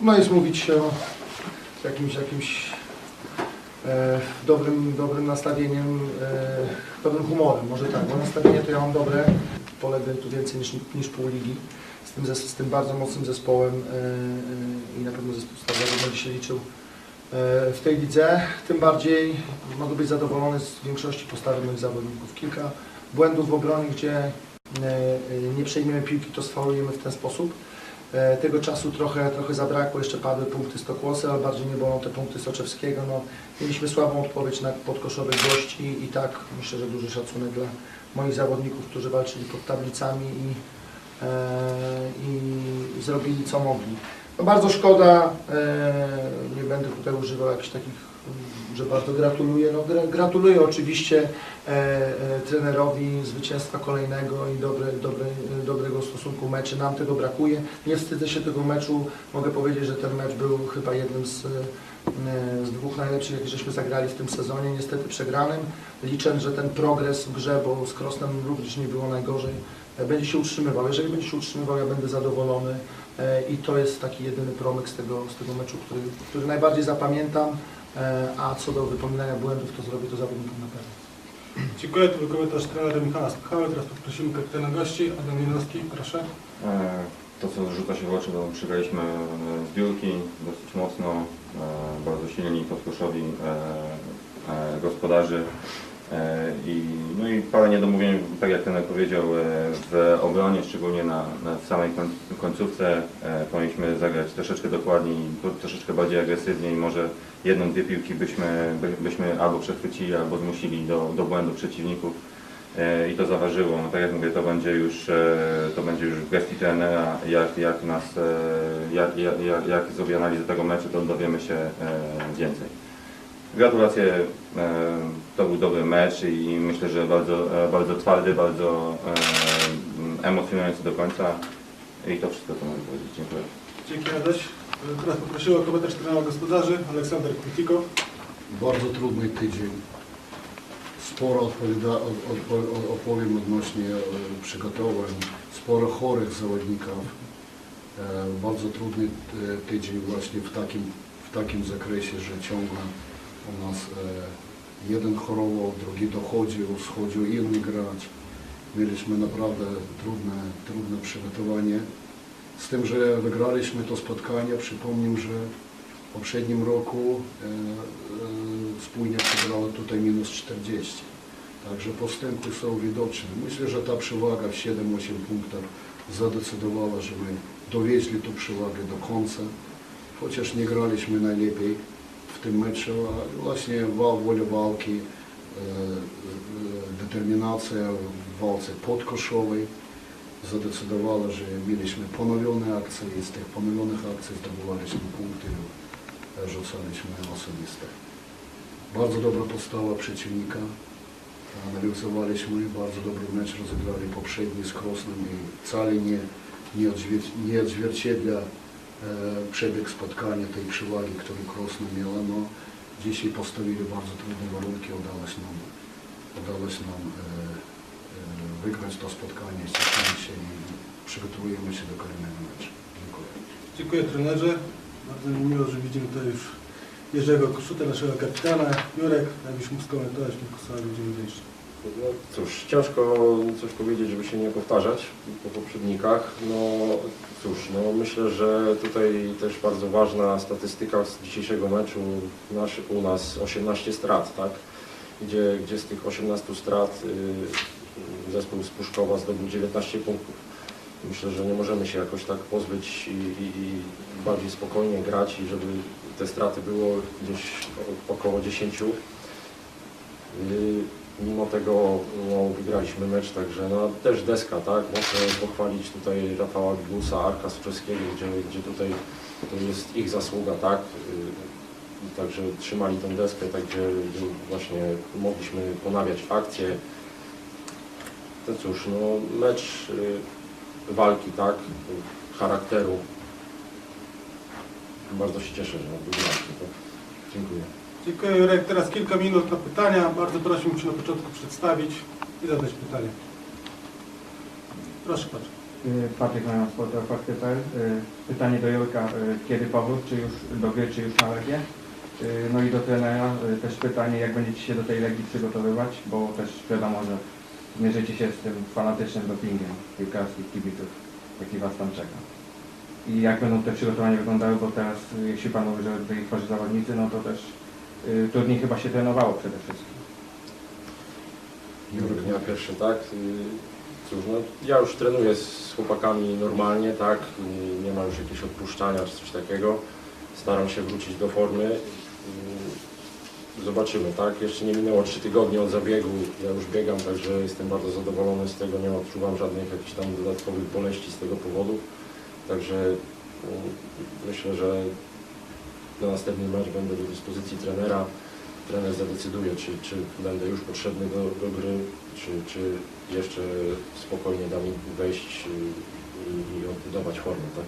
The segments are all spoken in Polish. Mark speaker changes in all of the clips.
Speaker 1: No jest mówić się o jakimś, jakimś e, dobrym, dobrym nastawieniem, e, dobrym humorem, może tak, bo nastawienie to ja mam dobre, polegę tu więcej niż, niż pół ligi, z tym, z tym bardzo mocnym zespołem e, e, i na pewno zespół Stalowy będzie się liczył e, w tej lidze, tym bardziej mogę być zadowolony z większości postawy moich zawodników. Kilka błędów w obronie, gdzie e, nie przejmiemy piłki, to sfaulujemy w ten sposób. E, Tego czasu trochę, trochę zabrakło, jeszcze padły punkty Stokłosy, ale bardziej nie bolą te punkty Soczewskiego. No, mieliśmy słabą odpowiedź na podkoszowych gości i tak myślę, że duży szacunek dla moich zawodników, którzy walczyli pod tablicami i, e, i zrobili co mogli. No, bardzo szkoda, e, nie będę tutaj używał jakichś takich, że bardzo gratuluję. No, gra- gratuluję oczywiście e, e, trenerowi zwycięstwa kolejnego i dobre, dobre, dobrego stosunku meczy. Nam tego brakuje. Nie wstydzę się tego meczu. Mogę powiedzieć, że ten mecz był chyba jednym z, e, z dwóch najlepszych, jakie żeśmy zagrali w tym sezonie. Niestety przegranym. Liczę, że ten progres w grze, bo z Krosnem również nie było najgorzej, e, będzie się utrzymywał. Jeżeli będzie się utrzymywał, ja będę zadowolony. E, I to jest taki jedyny promyk z tego, z tego meczu, który, który najbardziej zapamiętam. E, A co do wypominania błędów, to zrobię to zawodnikom na pewno.
Speaker 2: Dziękuję, to był komentarz trenera Michała Spychały. Teraz poprosimy kapitana gości, Adam Janowski, proszę.
Speaker 3: E, To, co rzuca się w oczy, bo przegraliśmy e, zbiórki dosyć mocno, bardzo silni podkoszowi gospodarzy i, no i parę niedomówień, tak jak ten powiedział, e, w obronie, szczególnie na, na samej koń, końcówce e, powinniśmy zagrać troszeczkę dokładniej, troszeczkę bardziej agresywnie i może jedną, dwie piłki byśmy, by, byśmy albo przechwycili, albo zmusili do, do błędu przeciwników. E, i to zaważyło. No, tak jak mówię, to będzie już, e, to będzie już w gestii trenera, jak, jak nas, e, jak, jak, jak, jak zrobi analizę tego meczu, to dowiemy się e, więcej. Gratulacje, e, to był dobry mecz i myślę, że bardzo, e, bardzo twardy, bardzo e, emocjonujący do końca i to wszystko, co mogę powiedzieć. Dziękuję.
Speaker 2: Dzięki Adaś. Teraz poprosimy o komentarz trenera gospodarzy, Aleksander Kultikow.
Speaker 4: Bardzo trudny tydzień. Sporo odpowiada, odpo, opowiem odnośnie przygotowań, sporo chorych zawodników. Bardzo trudny tydzień właśnie w takim, w takim zakresie, że ciągle u nas e, jeden chorował, drugi dochodził, schodził inny gracz. Mieliśmy naprawdę trudne, trudne przygotowanie. Z tym, że wygraliśmy to spotkanie, przypomnę, że w poprzednim roku e, e, tutaj minus 40. Także postępy są widoczne. Myślę, że ta przewaga w 7-8 punktach zadecydowała, że my dowieźli tą przewagę do końca. Chociaż nie graliśmy najlepiej w tym meczu, właśnie wa- wola walki, e, e, determinacja w walce podkoszowej zadecydowała, że mieliśmy ponowione akcje i z tych ponowionych akcji zdobywaliśmy punkty, rzucaliśmy osobiste. Bardzo dobra postawa przeciwnika. Analizowaliśmy, bardzo dobry mecz rozegrali poprzedni z Krosnem i wcale nie, nie, odzwier- nie odzwierciedla przebieg spotkania tej przewagi, którą Krosno miała. No, dzisiaj postawili bardzo trudne warunki, udało się nam, udało się nam e, e, wygrać to spotkanie, cieszymy się i przygotowujemy się do kolejnego meczu. Dziękuję.
Speaker 2: Dziękuję trenerze. Bardzo mi miło, że widzimy tutaj już Jerzego Koszutę, naszego kapitana. Jurek, jakbyś mógł skomentować kilku słów, będziemy wdzięczni.
Speaker 5: No cóż, ciężko coś powiedzieć, żeby się nie powtarzać po poprzednikach. No cóż, no myślę, że tutaj też bardzo ważna statystyka z dzisiejszego meczu nasz, u nas 18 strat, tak? Gdzie, gdzie z tych 18 strat y, zespół z Puszkowa zdobył 19 punktów. Myślę, że nie możemy się jakoś tak pozbyć i, i, i bardziej spokojnie grać i żeby te straty było gdzieś około 10. Y, Mimo tego no, wygraliśmy mecz, także no, też deska, tak? Muszę pochwalić tutaj Rafała Bigusa, Arka Soczewskiego, gdzie, gdzie tutaj to jest ich zasługa, tak? Także trzymali tą deskę, tak gdzie właśnie mogliśmy ponawiać akcje. To cóż, no, mecz y, walki, tak? Charakteru. Bardzo się cieszę, że wygraliśmy. Tak? Dziękuję.
Speaker 2: Dziękuję Jurek. Teraz kilka minut na pytania. Bardzo prosimy Cię na początku przedstawić i zadać pytanie. Proszę Patrz.
Speaker 6: Y, Patryk Najman, Sportofakty.pl. Y, Pytanie do Jurka, y, kiedy powrót, czy już do gry, czy już na Legię? Y, No i do trenera też pytanie, jak będziecie się do tej Legii przygotowywać, bo też wiadomo, że mierzycie się z tym fanatycznym dopingiem piłkarskich kibiców, jaki Was tam czeka. I jak będą te przygotowania wyglądały, bo teraz, jeśli Pan mówi, że byli tworzy zawodnicy, no to też trudniej chyba się trenowało przede wszystkim.
Speaker 5: Jurek dnia pierwszy, tak. Y, Cóż, no, ja już trenuję z chłopakami normalnie, tak. Nie ma już jakiegoś odpuszczania czy coś takiego. Staram się wrócić do formy. Y, Zobaczymy, tak. Jeszcze nie minęło 3 tygodnie od zabiegu. Ja już biegam, także jestem bardzo zadowolony z tego. Nie odczuwam żadnych jakichś tam dodatkowych boleści z tego powodu. Także y, myślę, że na następny mecz będę do dyspozycji trenera trener zadecyduje, czy, czy będę już potrzebny do, do gry, czy, czy jeszcze spokojnie da mi wejść i, i odbudować formę, tak?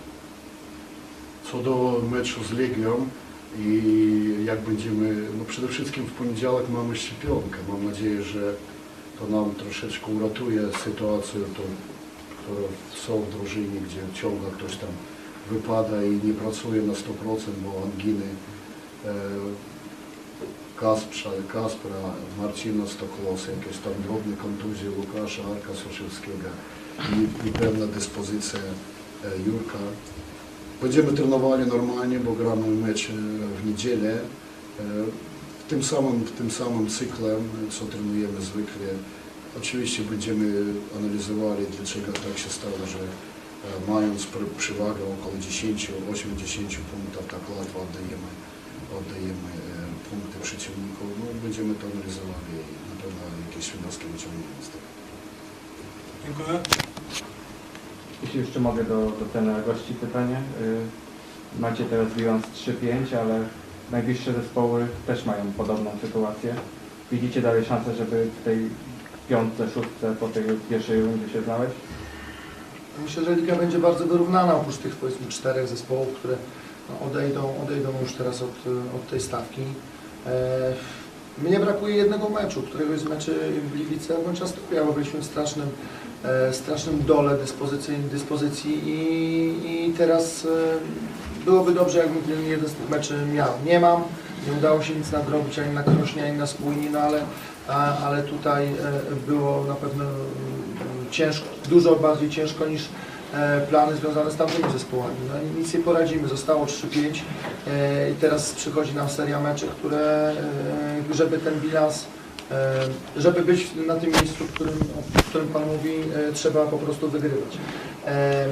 Speaker 4: Co do meczu z Legią i jak będziemy, no przede wszystkim w poniedziałek mamy szczepionkę. Mam nadzieję, że to nam troszeczkę uratuje sytuację, tą, która są w drużynie, gdzie ciągle ktoś tam wypada i nie pracuje na 100%, bo anginy e, Kasprza, Kaspra, Marcina Stoklosa, jakieś tam drobne kontuzje Łukasza Arka Soszewskiego i, i pewna dyspozycja e, Jurka. Będziemy trenowali normalnie, bo gramy mecz e, w niedzielę. W tym samym, w tym samym cyklem, co trenujemy zwykle. Oczywiście będziemy analizowali, dlaczego tak się stało, że mając pr- przewagę około 10-80 punktów, tak łatwo oddajemy, oddajemy e, punkty przeciwników. No, będziemy to analizowali i na pewno jakieś wnioski wyciągniemy z tego.
Speaker 2: Dziękuję.
Speaker 6: Jeśli jeszcze mogę do, do trenera gości pytanie. Y, Macie teraz bilans 3-5, ale najbliższe zespoły też mają podobną sytuację. Widzicie dalej szansę, żeby w tej piątce, szóstce po tej pierwszej rundzie się znaleźć?
Speaker 1: Myślę, że liga będzie bardzo wyrównana, oprócz tych powiedzmy czterech zespołów, które no, odejdą, odejdą już teraz od, od tej stawki. E, mnie brakuje jednego meczu, któregoś z meczy w Gliwice bądź Astoria, bo byliśmy w strasznym, e, strasznym dole dyspozycji, dyspozycji i, i teraz e, byłoby dobrze, jakbym ten jeden z tych meczy miał. Nie mam, nie udało się nic nadrobić ani na Krośnie, ani na Spójni, no ale, ale tutaj było na pewno ciężko, dużo bardziej ciężko niż e, plany związane z tamtymi zespołami. No nic nie poradzimy, zostało 3-5 e, i teraz przychodzi nam seria meczy, które, e, żeby ten bilans, żeby być na tym miejscu, w którym, którym Pan mówi, trzeba po prostu wygrywać.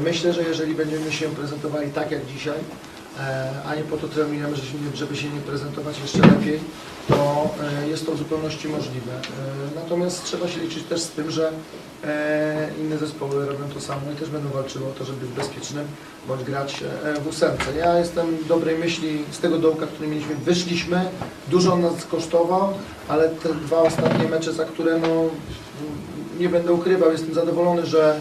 Speaker 1: Myślę, że jeżeli będziemy się prezentowali tak jak dzisiaj, e, a nie po to trenujemy, żeby się nie- prezentować jeszcze lepiej, to e, jest to w zupełności możliwe. E, Natomiast trzeba się liczyć też z tym, że inne zespoły robią to samo i też będą walczyły o to, żeby być bezpiecznym bądź grać w ósemce. Ja jestem dobrej myśli z tego dołka, który mieliśmy, wyszliśmy, dużo nas kosztował, ale te dwa ostatnie mecze, za które no, nie będę ukrywał, jestem zadowolony, że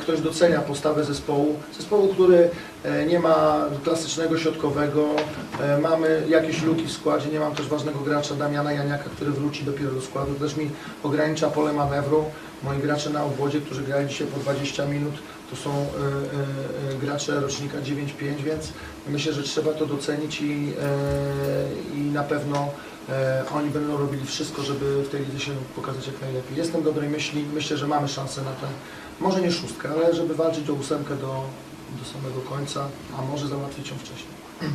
Speaker 1: ktoś docenia postawę zespołu. Zespołu, który e, nie ma klasycznego środkowego, e, mamy jakieś luki w składzie, nie mam też ważnego gracza Damiana Janiaka, który wróci dopiero do składu, też mi ogranicza pole manewru. Moi gracze na obwodzie, którzy grają dzisiaj po 20 minut, to są e, e, e, gracze rocznika 9-5, więc myślę, że trzeba to docenić i, i na pewno oni będą robili wszystko, żeby w tej lidze się pokazać jak najlepiej. Jestem dobrej myśli, myślę, że mamy szansę na tę, może nie szóstkę, ale żeby walczyć o ósemkę do, do samego końca, a może załatwić ją wcześniej.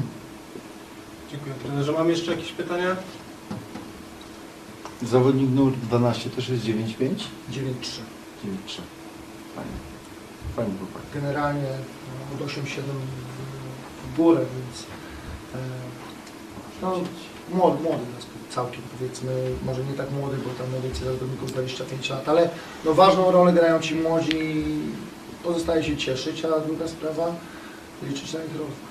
Speaker 2: Dziękuję trenerze. Mam jeszcze jakieś pytania?
Speaker 7: Zawodnik numer 12 też jest 9-5?
Speaker 1: 9-3.
Speaker 7: 9-3. Fajnie.
Speaker 1: Generalnie no, od 8-7 w, górę, więc e, no, młody, młody zespół, całkiem powiedzmy, może nie tak młody, bo tam najwięcej zawodników 25 lat, ale no, ważną rolę grają ci młodzi i pozostaje się cieszyć, a druga sprawa liczyć na ich rozwój.